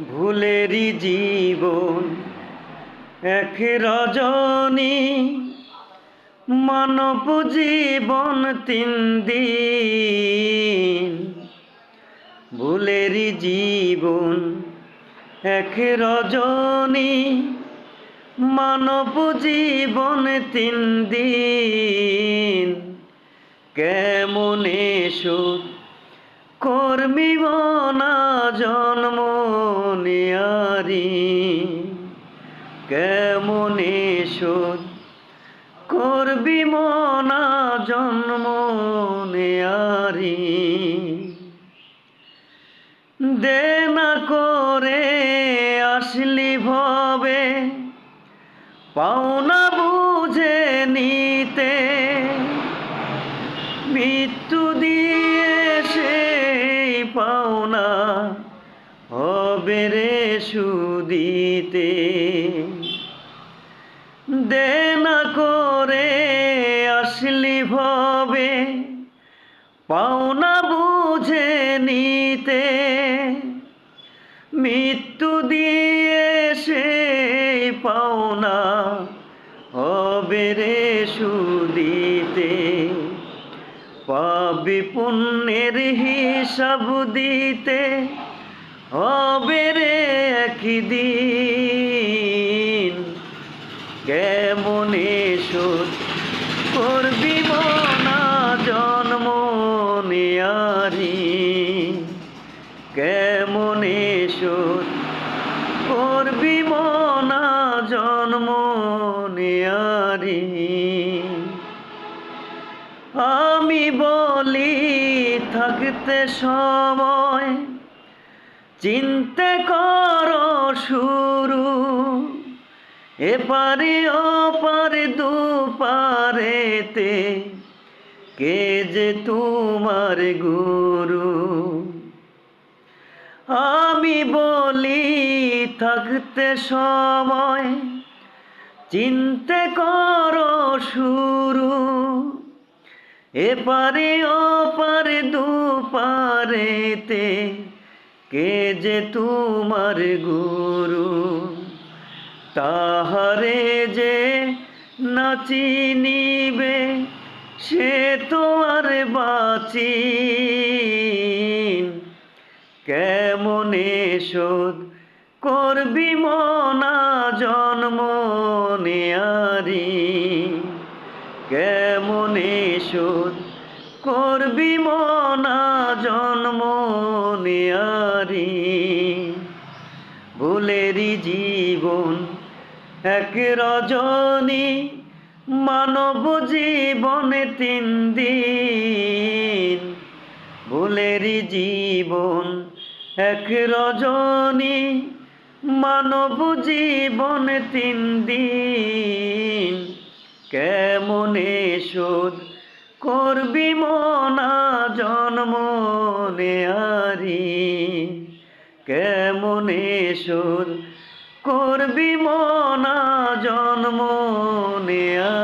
ভুলেরই জীবন, এক রজনী মানব জীবন তিন দিন। ভুলেরই জীবন, এক রজনী মানব জীবন তিন দিন। কেমনে সুখ কর্মী মনা জন্ম নিয়ারি। কেমনে শোধ করবি মনা জন্ম নেয়ারি। দে না করে আসলি ভবে পাওনা বুঝে নিতে। মৃত্যু দিয়ে পাওনা হবে সুদিতে। দে না করে আসলি ভবে পাওনা বুঝে নিতে। মৃত্যু দিয়ে সেই পাওনা হবে রে সুদিতে। পাবি পুণ্যের হিসাব দিতে হবে রে একদিন। কেমনে শোধ করবি মনা জন্ম নিয়ারি? কেমনে শোধ করবি মনা জন্ম নিয়ারি? আমি বলি, থাকতে সময়। চিনতে করো শুরু। এপারে ওপারে, দুপারেতে কে যে তোমার গুরু? আমি বলি, থাকতে সময়। চিনতে করো শুরু। এপারে ওপারে দুপারেতে কে যে তোমার গুরু? তাহারে যে নাচি নিবে সে তো আর বাঁচি কেমনে শোধ করবি মনা জন্ম নেয়ারি? কেমনে শোধ করবি মনা জন্ম নেয়ারি। ভুলেরই জীবন এক রজনী মানব জীবনে তিন দিন। ভুলেরই জীবন এক রজনী মানব জীবন তিন দিন। কেমনে শোধ করবি মনা জন্ম নেয়ারি কেমনে শোধ করবি মনা জন্ম নেয়া